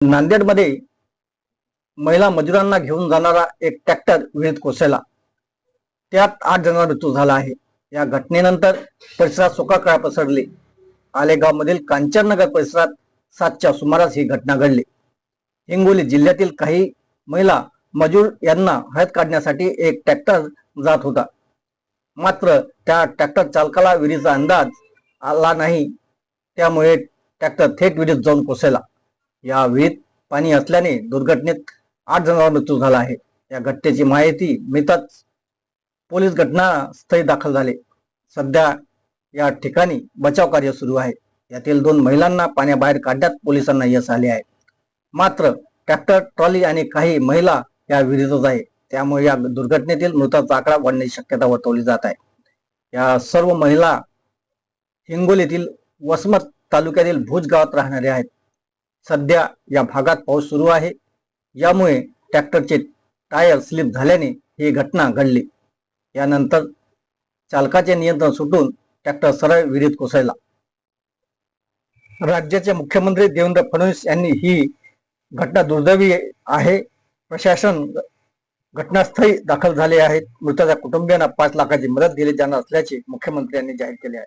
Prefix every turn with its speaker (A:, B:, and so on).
A: नांदेडमध्ये महिला मजुरांना घेऊन जाणारा एक ट्रॅक्टर विहिरीत कोसळला. त्यात आठ जणांचा मृत्यू झाला आहे. या घटनेनंतर परिसरात शोकाकळा पसरली. आलेगाव मधील कांचननगर परिसरात सातच्या सुमारास ही घटना घडली. हिंगोली जिल्ह्यातील काही महिला मजूर यांना हळद काढण्यासाठी एक ट्रॅक्टर जात होता. मात्र त्या ट्रॅक्टर चालकाला विहिरीचा अंदाज आला नाही. त्यामुळे ट्रॅक्टर थेट विहिरीत जाऊन कोसळला. या विहित पाणी असल्याने दुर्घटनेत आठ जणांचा मृत्यू झाला आहे. या घटनेची माहिती मिळताच पोलीस घटनास्थळी दाखल झाले. सध्या या ठिकाणी बचाव कार्य सुरू आहे. यातील दोन महिलांना पाण्याबाहेर काढण्यात पोलिसांना यश आले आहे. मात्र ट्रॅक्टर ट्रॉली आणि काही महिला या विहिरीतच आहे. त्यामुळे या दुर्घटनेतील मृताचा आकडा वाढण्याची शक्यता वर्तवली जात आहे. या सर्व महिला हिंगोलीतील वसमत तालुक्यातील भुज गावात राहणारे आहेत. सध्या या भागात पाऊस सुरू आहे. यामुळे ट्रॅक्टरचे टायर स्लिप झाल्याने ही घटना घडली. यानंतर चालकाचे नियंत्रण सुटून ट्रॅक्टर सरळ विहिरीत कोसळला. राज्याचे मुख्यमंत्री देवेंद्र फडणवीस यांनी ही घटना दुर्दैवी आहे. प्रशासन घटनास्थळी दाखल झाले आहेत. मृताच्या कुटुंबियांना पाच लाखाची मदत दिली जाणार असल्याचे मुख्यमंत्र्यांनी जाहीर केले आहे.